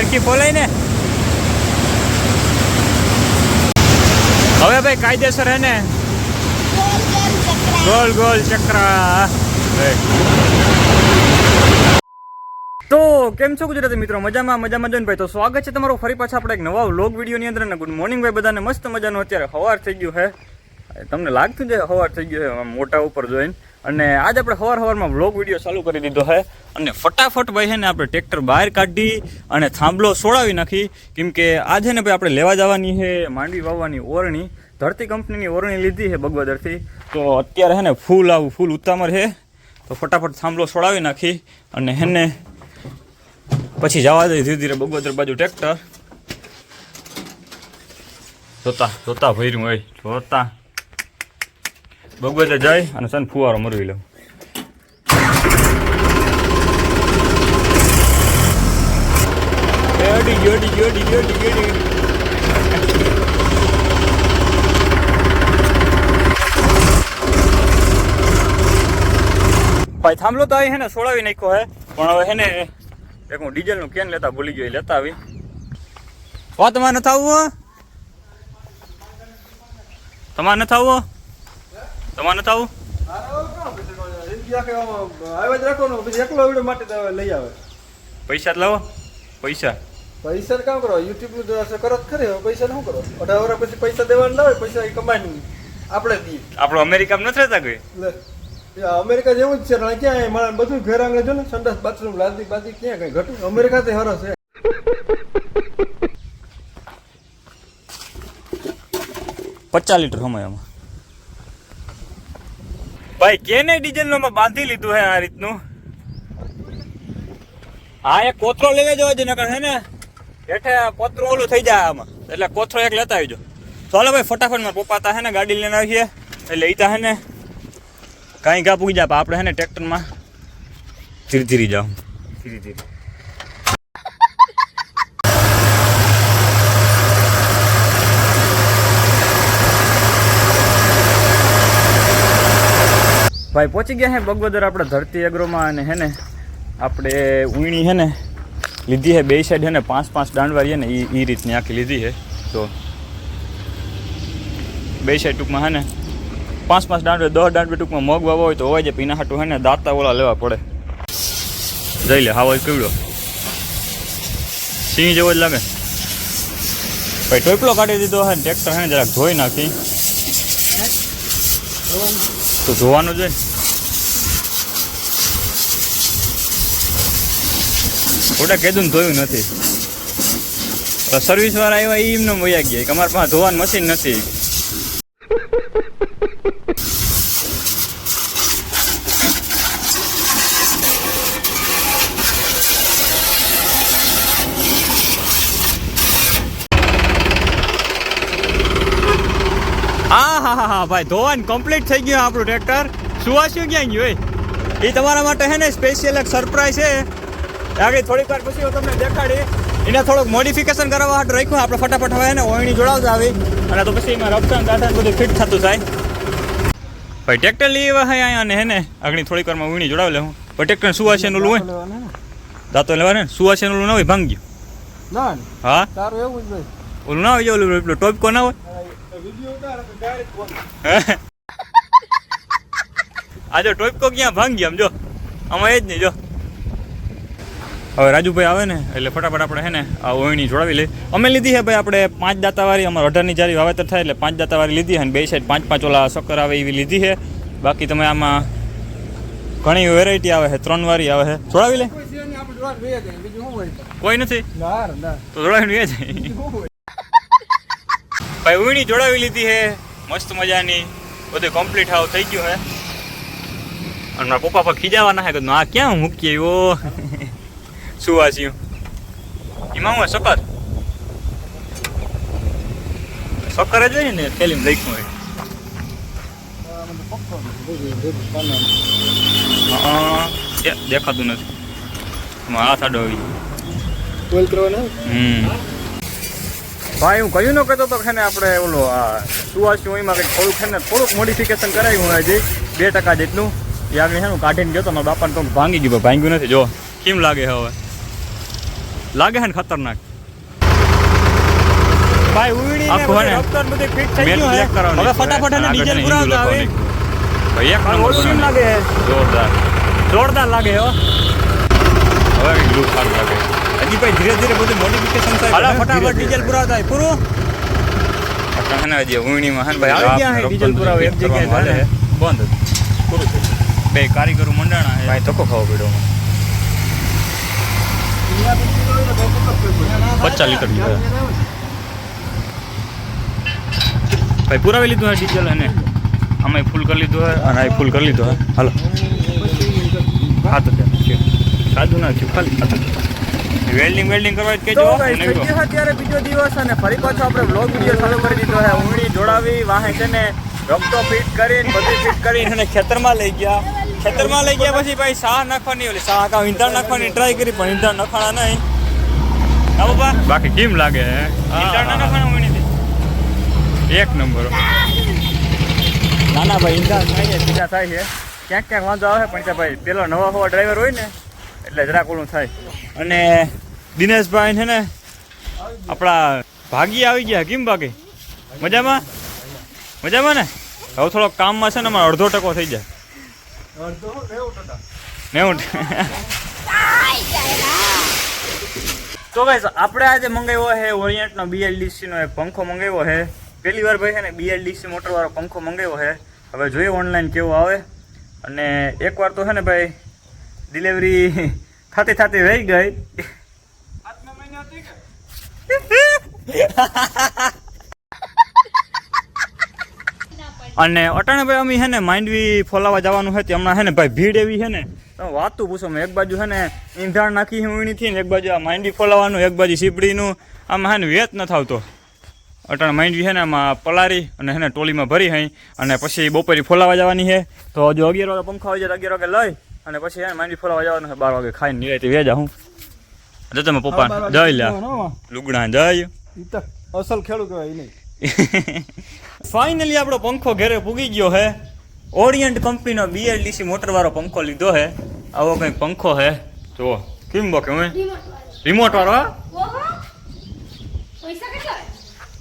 હરખી ફોલાય ને હવે ભાઈ કાયદેસર હે ને ગોલ ગોલ ચક્રા. તો કેમ છો ગુજરાતી મિત્રો? મજામાં મજામાં જોઈને ભાઈ. તો સ્વાગત છે તમારું ફરી પાછા આપણે એક નવા વ્લોગ વિડીયોની અંદર અને ગુડ મોર્નિંગ ભાઈ. બધાને મસ્ત મજાનું. અત્યારે સવાર થઈ ગયું છે તમને લાગતું છે સવાર થઈ ગયું છે મોટા ઉપર જોઈને. અને આજ આપણે સવાર સવારમાં વ્લોગ વીડિયો ચાલુ કરી દીધો છે. અને ફટાફટ ભાઈ છે ને આપણે ટ્રેક્ટર બહાર કાઢી અને થાંભલો સોળાવી નાખી. કેમ કે આજે ને ભાઈ આપણે લેવા જવાની છે માંડવી વાવવાની ઓરણી. ધરતી કંપનીની ઓરણી લીધી છે બગવદરથી. તો અત્યારે છે ને ફૂલ આવું ફૂલ ઉતામર છે. તો ફટાફટ થાંભલો સોળાવી નાખી અને હેને પછી જવા દે ધીરે ધીરે બગવદર બાજુ ટ્રેક્ટર જોતા જોતા ભર્યું હોય, જોતા. બગોદર જાય અને સન ફુવારો મરવી લઉં અડી ગયો અડી ગયો અડી ગયો અડી ગયો ભાઈ થાંભલો તો અહીં હે ને સોડાવી નાખ્યો હે. પણ હવે હે ને એક હું ડીઝલનું કેન લેતા ભૂલી ગયો લેતા આવી. વા તમારે નથી આવવું તમારે નથી આવવું તમારે નથી આવું પૈસા લાવો પૈસા પૈસા કામ કરો યુટ્યુબનું જો કરો ખરે પૈસા. શું કરો અઢાર વર્ષ પછી પૈસા દેવાના હોય પૈસા એ નહીં આપણે દઈએ આપણો અમેરિકામાં નથી રહેતા કોઈ? અમેરિકા જેવું જ છે ક્યાં મારા બધું ઘર આંગણે જો ને સંડાસ બાથરૂમ લાદી બાદી ક્યાં કઈ ઘટું અમેરિકા તો હરસ છે પચાસ લીટર સમય આમાં. ભાઈ કેને ડીઝલ નો બાંધી લીધું હે આ રીતનું? હા એક કોથરો લઈ લેજો હજી નકર હે ને? હેઠે કોથરો ઓલું થઈ જાય આમાં. એટલે કોથરો એક લેતા આવજો. ચાલો ભાઈ ફટાફટમાં પપ્પા તા હે ને ગાડી લઈને આવીએ. એટલે ઈ તા હે ને કાંઈ ઘા પૂગી જાય આપણે હે ને ટ્રેક્ટરમાં ધીરે ધીરે જાઉં ધીરે ધીરે. ભાઈ પહોંચી ગયા હે બગવદર આપણે ધરતી એગ્રોમાં અને હે ને આપણે ઉણી હે ને લીધી હે બે સાઈડ હે ને પાંચ પાંચ દાંડવારી હે ને એ રીતની આખી લીધી હે. તો બે સાઈડ ટૂંકમાં હે ને પાંચ પાંચ દાંડવે દસ દાંડવે ટૂંકમાં મગ વાવો હોય તો હોય જે પીના હાટું હે ને દાંતા ઓલા લેવા પડે. જઈ લે, હાવો કેવડો સિંહ જેવો જ લાગે. ભાઈ ટોપલો કાઢી દીધો હે ટ્રેક્ટર હે જરાક ધોઈ નાખી. તો જોવાનું છે થોડા કીધું ધોયું નથી. સર્વિસ વાળા આવ્યા એ એમને વયા ગયા. કે અમારા પાસે ધોવાનું મશીન નથી. હા હા ભાઈ, ધોવાનું કમ્પ્લીટ થઈ ગયું આપણું ટ્રેક્ટર સુવાસ્યું ક્યાં ગયું, એ? તમારા માટે હે ને સ્પેશિયલ એક સરપ્રાઈઝ છે. આગળ થોડીક વાર પછી હું તમને દેખાડી. એને થોડુંક મોડિફિકેશન કરવા હાટ રાખ્યું. આપણે ફટાફટ હવે એને ઓયણી જોડાવતા આવી. અને તો પછી એમાં રક્ષણ દાદા બધું ફિટ થતું થાય ભાઈ ટ્રેક્ટર લઈ આવ્યા હે અહીંયા અને હે ને? આગળ થોડીક વારમાં ઓયણી જોડાવી લેવું પણ ટ્રેક્ટર સુવાસેનું ઓલું હોય? દાંતો લેવાને સુવા છે ઓલું ના હોય? ભાંગી ગયું. ના હા? તારું એવું જ ઓલું ના હોય ઓલું પેલું ટોપકો ના હોય? આ જો ટોપકો ક્યાં ભાંગી આમ જો? આમાં એ જ નહીં જો. હવે રાજુભાઈ આવે ને એટલે ફટાફટ આપણે હે ને આ ઓયણી જોડાવી લઈ અમે લીધી છે ભાઈ આપણે પાંચ દાતાવાળી અમારે અઢારની જારી વાવેતર થાય એટલે પાંચ દાતાવાળી લીધી છે અને બે સાઈડ પાંચ પાંચ ઓલા શક્કર આવે એવી લીધી છે બાકી તમે આમાં ઘણી વેરાયટી આવે છે ત્રણ વારી આવે છે જોડાવી લે. કોઈ નથી? ના તો જોડાવીને જાય ભાઈ ઉઈણી જોડાવી લીધી છે મસ્ત મજાની. બધું કમ્પ્લીટ હાવ થઈ ગયું હે. અને મારા પપ્પા પર ખીજાવાના છે કે આ ક્યાં મૂકીએ એવો શું એમાં હું સકર. સકર જ હોય ને થેલીમાં લખ્યું હોય. હા દેખાતું નથી. હાથ આડો આવી હમ. ભાઈ હું કહ્યું ન કહેતો તો છે ને આપણે ઓલો આ સુવાસ્યું એમાં કંઈક થોડુંક છે ને થોડુંક મોડિફિકેશન કરાવ્યું હું હજી બે ટકા જેટલું. એ આગળ છે ને કાઢીને ગયો તો મારા બાપાને તો ભાંગી ગયું ભાંગ્યું નથી. જો કેમ લાગે હવે? લાગે છે ને ખતરનાક ભાઈ ઉડી ને આખું હે ને? રફતાર બધું ફિટ થઈ મેટ ગયું બ્લેક હે કરાવવાની હવે છે. ફટાફટ એને આગળ ડીઝલ છે ને પુરાવતા હિન્દુ આવે લોકોની. ભાઈ એક આ નંબર ઓલું કેમ બનાવ્યું. લાગે હે? જોરદાર જોરદાર લાગે હો હવે કંઈક લુક સારું લાગે હજી ભાઈ ધીરે ધીરે બધું મોડિફિકેશન થાય હાલો, હાલો ફટાફટ ધીરે ધીરે. ડીઝલ પુરાવતા હોય પૂરું આપણે હે ને હજી ઉણીમાં હે ને ભાઈ આવી ગયા આ હે રફતાર ડીઝલ પુરાવો એક બધું જગ્યાએ કરવામાં હાલે ચાલે છે. બંધ હતું. પૂરું થયું. બે કારીગરો મંડાણા છે ભાઈ ધક્કો ખાવો પડ્યો મને. પચાસ લીટર લીધા. ભાઈ પુરાવી લીધું હે ડીઝલ અને આમાં ફૂલ કરી લીધું હે અને આ ફૂલ કરી લીધું હે. હાલો. હા તો સાદું ના થયું ખાલી વેલ્ડિંગ વેલ્ડિંગ કરવા જ છે અત્યારે બીજો દિવસ અને ફરી પાછો આપણે બ્લોગ વીડિયો ચાલુ કરી દીધો છે ઉંગળી જોડાવી વાહે છે ને રમતો ફિટ કરીને બધી ફિટ કરીને અને ખેતરમાં લઈ ગયા. ખેતરમાં લઈ ગયા પછી ભાઈ શાહ નાખવાની ઓલી શાહ કાં ઈંધણ નાખવાની ટ્રાય કરી પણ ઈંધણ નખાણા નહીં. હા બાકી કેમ લાગે. એક નંબર. ના ના ભાઈ ઈંધણ થાય છે સીધા થાય છે. ક્યાંક ક્યાંક વાંધો આવે પણ ત્યાં ભાઈ પેલો નવા હોવા ડ્રાઈવર હોય ને એટલે જરાક ઓલું થાય. અને દિનેશભાઈ છે ને આપણા ભાગી આવી ગયા કેમ ભાગી? મજામાં? મજામાં ને? હવે થોડોક કામમાં છે ને અમારો અડધો ટકો થઈ જાય. નેવું તો ગાઈસ આપણે આજે મંગાવ્યો છે ઓરિયન્ટનો બીએલડીસીનો નો એક પંખો મંગાવ્યો છે. પહેલી વાર ભાઈ છે ને બીએલડીસી મોટરવાળો પંખો મંગાવ્યો છે. હવે જોઈએ ઓનલાઈન કેવો આવે. અને એકવાર તો છે ને ભાઈ ડિલિવરી થતી થતી રહી ગઈ. અને અટાણે ભાઈ અમે છે ને માંડવી ફોલાવા જવાનું છે હમણાં છે ને ભાઈ ભીડ એવી છે ને તમે વાતું પૂછો મેં એક બાજુ છે ને ઈંધણ નાખી ઊણીથી ને એક બાજુ આ માંડી ફોલાવાનું એક બાજુ સીપડીનું આમાં હે ને વેત ન આવતો અટાણે માંડવી છે ને આમાં પલારી અને છે ને ટોલીમાં ભરી હઈ અને પછી બપોરે ફોલાવા જવાની છે. તો હજુ અગિયાર વાગે પંખો આવી જાય અગિયાર વાગે લઈ અને પછી છે માંડવી માંડી ફોલાવા જવાનું છે. બાર વાગે ખાઈને નિરાયતે વેજા હું. જો તમે પપ્પા જઈ લ્યા. લુગડા જઈ અસલ ખેડૂત કહેવાય નહીં. ફાઇનલી આપણો પંખો ઘેરે પૂગી ગયો છે. ઓરિયન્ટ કંપનીનો બીએલડીસી મોટરવાળો પંખો લીધો છે આવો કંઈક પંખો છે જો કેમ બોકે હવે રિમોટ વાળો. હા?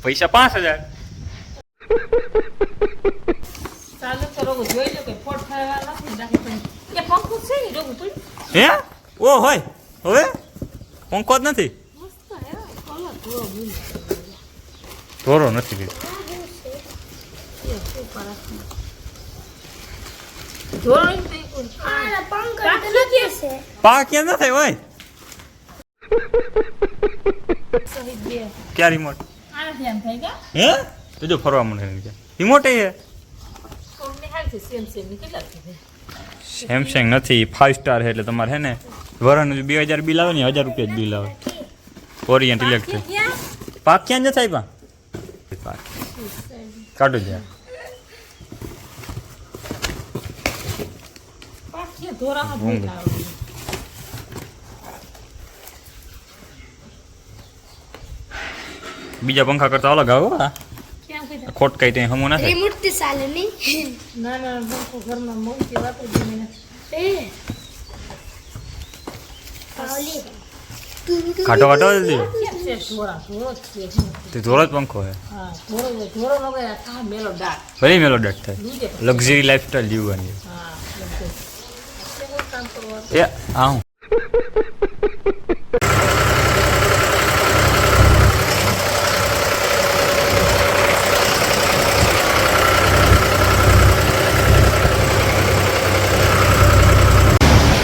પૈસા પાંચ હજાર. હે? ઓ હોય. હવે? પંખો જ નથી? હે ધોરો નથી લીધો એ ઉપર રાખી. ધોળો ય તે કોઈ આ પંકજ કાંક તો નથી હશે. પા ક્યાં ન થાય હોય ક્યાં રિમોટ હે? તો જો ફરવા મને રિમોટ એ? હે સેમસંગ નથી ફાઇવ સ્ટાર છે એટલે તમારે છે ને? વરાનું બે હજાર બિલ આવે ને હજાર રૂપિયા જ બિલ આવે. Orient Electric? પાક ક્યાં? જ થાય પા કાઢો જાય ધોરામાં ભૂંગ. બીજા પંખા કરતા અલગ આવો? ખોટ કઈ ત્યાં હમું ના થાય. રિમોટથી ચાલે નહીં ના ના પંખો ઘરમાં મોટી વાપરી દે મને એ. પાવલી તું તું છે? જ છે તે ધોરો જ પંખો હે. છે ભલે મેલો ડાટ થાય. લક્ઝરી લાઈફસ્ટાઈલ જીવવાની. છે. કરવાનું એ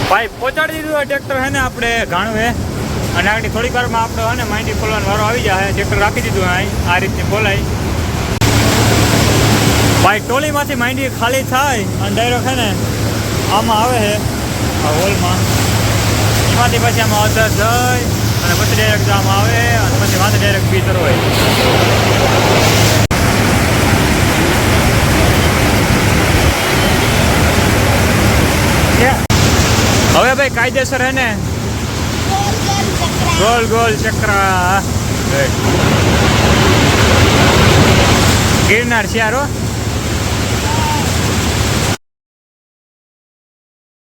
ભાઈ પહોંચાડી દીધું હોય ટ્રેક્ટર હે ને આપણે ઘાણું હે. અને આગળ થોડીક વારમાં આપણે હોય ને માંડી ખોલવાનો વારો આવી જાય ટ્રેક્ટર રાખી દીધું અહીં. આ રીતની બોલાય. ભાઈ ટોલીમાંથી માંડી ખાલી થાય અને ડાયરેક્ટ હે ને આમાં આવે છે આ હોલમાં. એમાંથી પછી આમાં અધર જઈ અને પછી ડાયરેક્ટ આમાં આવે અને પછી વાત ડાયરેક્ટ ભીતર હોય. હવે ભાઈ કાયદેસર હે ને? ગોલ ગોલ ચક્રા. ગિરનાર શિયારો